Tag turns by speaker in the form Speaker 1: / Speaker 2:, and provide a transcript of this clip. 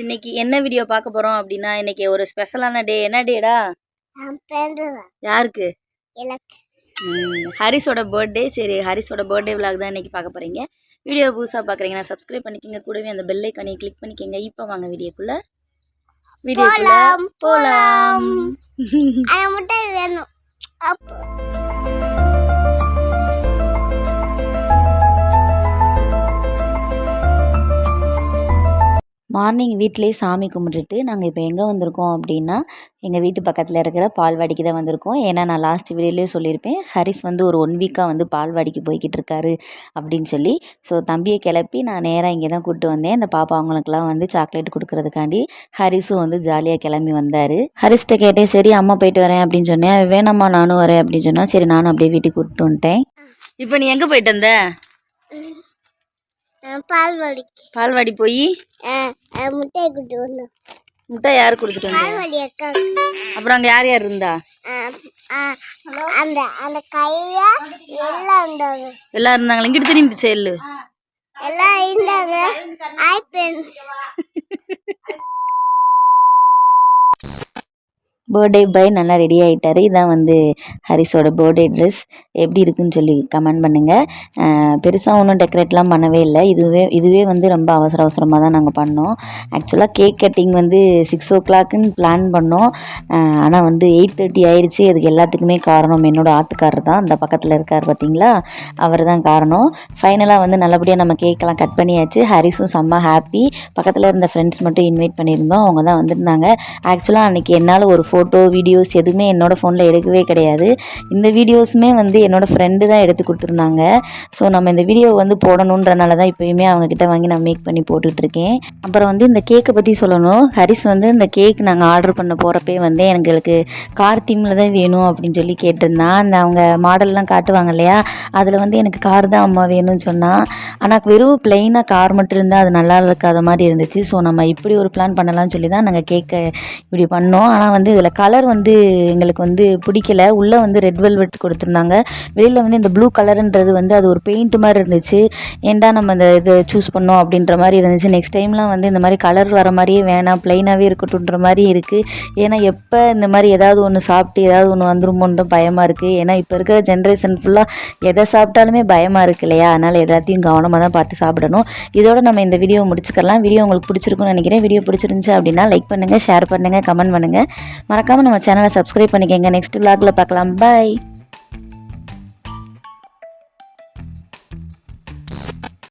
Speaker 1: இன்னைக்கு என்ன வீடியோ பார்க்க போறோம் அப்படின்னா இன்னைக்கு ஒரு ஸ்பெஷலான டே? என்ன டேடா யாருக்கு? ஹரிஸோட பர்த்டே சரி ஹரிஸோட பர்த்டே விலாக் தான் இன்னைக்கு பார்க்க போறீங்க. வீடியோ புதுசாக பார்க்குறீங்கன்னா சப்ஸ்கிரைப் பண்ணிக்கங்க. கூடவே அந்த பெல் ஐக்கானை கிளிக் பண்ணிக்கங்க. இப்போ வாங்க வீடியோக்குள்ள. வீடியோக்குள்ள
Speaker 2: போலாம், வேணும். அப்போ.
Speaker 1: மார்னிங் வீட்டிலே சாமி கும்பிட்டுட்டு நாங்கள் இப்போ எங்கே வந்திருக்கோம் அப்படின்னா எங்கள் வீட்டு பக்கத்தில் இருக்கிற பால்வாடிக்கு தான் வந்திருக்கோம். ஏன்னா நான் லாஸ்ட் வீடியோலேயே சொல்லியிருப்பேன் ஹரிஸ் வந்து ஒரு ஒன் வீக்காக வந்து பால்வாடிக்கு போய்கிட்டு இருக்காரு அப்படின்னு சொல்லி. ஸோ தம்பியை கிளப்பி நான் நேராக இங்கே தான் கூப்பிட்டு வந்தேன். இந்த பாப்பா அவங்களுக்குலாம் வந்து சாக்லேட் கொடுக்கறதுக்காண்டி ஹரிஸும் வந்து ஜாலியாக கிளம்பி வந்தார். ஹரிஸ்கிட்ட கேட்டேன் சரி அம்மா போயிட்டு வரேன் அப்படின்னு சொன்னேன். வேணாம்மா நானும் வரேன் அப்படின்னு சொன்னால் சரி நானும் அப்படியே வீட்டுக்கு கூப்பிட்டு வந்துட்டேன். இப்போ நீ எங்கே போயிட்டு வந்த?
Speaker 2: நான் பால் வலிக்கு.
Speaker 1: பால்வாடி போய்
Speaker 2: முட்டையை கொடுத்து வந்தோம்.
Speaker 1: முட்டை யார் கொடுத்துட்டு வந்தா
Speaker 2: பால் வலி அக்கா.
Speaker 1: அப்புறம் அங்கே யார் யார் இருந்தா?
Speaker 2: அந்த அந்த கையா எல்லாம் இருந்தாங்க.
Speaker 1: எல்லாம் இருந்தாங்களா? இங்கிட்டு திரும்பி செல்லு.
Speaker 2: எல்லாம் இருந்தாங்க. ஐ பென்ஸ்
Speaker 1: பர்த்டே பாய் நல்லா ரெடி ஆகிட்டார் இதான் வந்து ஹரிஸோட பர்த்டே ட்ரெஸ் எப்படி இருக்குன்னு சொல்லி கமெண்ட் பண்ணுங்கள் பெருசாக ஒன்றும் டெக்கரேட்லாம் பண்ணவே இல்லை. இதுவே இதுவே வந்து ரொம்ப அவசர அவசரமாக தான் நாங்கள் பண்ணோம். ஆக்சுவலாக கேக் கட்டிங் வந்து சிக்ஸ் ஓ கிளாக்குன்னு பிளான் பண்ணோம். ஆனால் வந்து எயிட் தேர்ட்டி ஆயிடுச்சு அதுக்கு எல்லாத்துக்குமே காரணம் என்னோடய ஆத்துக்காரர் தான். அந்த பக்கத்தில் இருக்கார் பார்த்தீங்களா அவர் தான் காரணம். ஃபைனலாக வந்து நல்லபடியாக நம்ம கேக்கெல்லாம் கட் பண்ணியாச்சு. ஹரிஸும் செம்ம ஹாப்பி பக்கத்தில் இருந்த ஃப்ரெண்ட்ஸ் மட்டும் இன்வைட் பண்ணியிருந்தோம். அவங்க தான் வந்திருந்தாங்க. ஆக்சுவலாக அன்றைக்கி என்னால் ஒரு ஃபோட்டோ வீடியோஸ் எதுவுமே என்னோடய ஃபோனில் எடுக்கவே கிடையாது. இந்த வீடியோஸுமே வந்து என்னோடய ஃப்ரெண்டு தான் எடுத்து கொடுத்துருந்தாங்க. ஸோ நம்ம இந்த வீடியோ வந்து போடணுன்றனால தான் இப்போயுமே அவங்கக்கிட்ட வாங்கி நான் மேக் பண்ணி போட்டுட்ருக்கேன் அப்புறம் வந்து இந்த கேக்கை பற்றி சொல்லணும். ஹரிஸ் வந்து இந்த கேக் நாங்கள் ஆர்டர் பண்ண போகிறப்பே வந்து எங்களுக்கு கார் தீமில் தான் வேணும் அப்படின்னு சொல்லி கேட்டிருந்தான் அந்த அவங்க மாடல்லாம் காட்டுவாங்க இல்லையா? அதில் வந்து எனக்கு கார் தான் அம்மா வேணும்னு சொன்னான் ஆனால் வெறும் பிளெயினாக கார் மட்டும் இருந்தால் அது நல்லா இருக்காத மாதிரி இருந்துச்சு. ஸோ நம்ம இப்படி ஒரு பிளான் பண்ணலாம்னு சொல்லி தான் நாங்கள் கேக்கை இப்படி பண்ணோம். ஆனால் வந்து இதில் கலர் வந்து எங்களுக்கு வந்து பிடிக்கல. உள்ளே வந்து ரெட் வெல்வெட் கொடுத்துருந்தாங்க. வெளியில் வந்து இந்த ப்ளூ கலருன்றது வந்து அது ஒரு பெயிண்ட் மாதிரி இருந்துச்சு. ஏண்டா நம்ம இந்த இதை சூஸ் பண்ணோம் அப்படின்ற மாதிரி இருந்துச்சு. நெக்ஸ்ட் டைம்லாம் வந்து இந்த மாதிரி கலர் வர மாதிரியே வேணாம். ப்ளைனாகவே இருக்கட்டும்ன்ற மாதிரி இருக்குது ஏன்னா எப்போ இந்த மாதிரி ஏதாவது ஒன்று சாப்பிட்டு ஏதாவது ஒன்று வந்துருமோன்னு பயமாக இருக்குது ஏன்னா இப்போ இருக்கிற ஜென்ரேஷன் ஃபுல்லாக எதை சாப்பிட்டாலுமே பயமாக இருக்கு இல்லையா? அதனால் எல்லாத்தையும் கவனமாக தான் பார்த்து சாப்பிடணும். இதோட நம்ம இந்த வீடியோ முடிச்சுக்கலாம் வீடியோ உங்களுக்கு பிடிச்சிருக்கும்னு நினைக்கிறேன். வீடியோ பிடிச்சிருந்துச்சு அப்படின்னா லைக் பண்ணுங்கள் ஷேர் பண்ணுங்கள் கமெண்ட் பண்ணுங்கள் மறக்காமல் நம்ம சேனலை சப்ஸ்கிரைப் பண்ணிக்கங்க. நெக்ஸ்ட் vlogல பார்க்கலாம். பாய்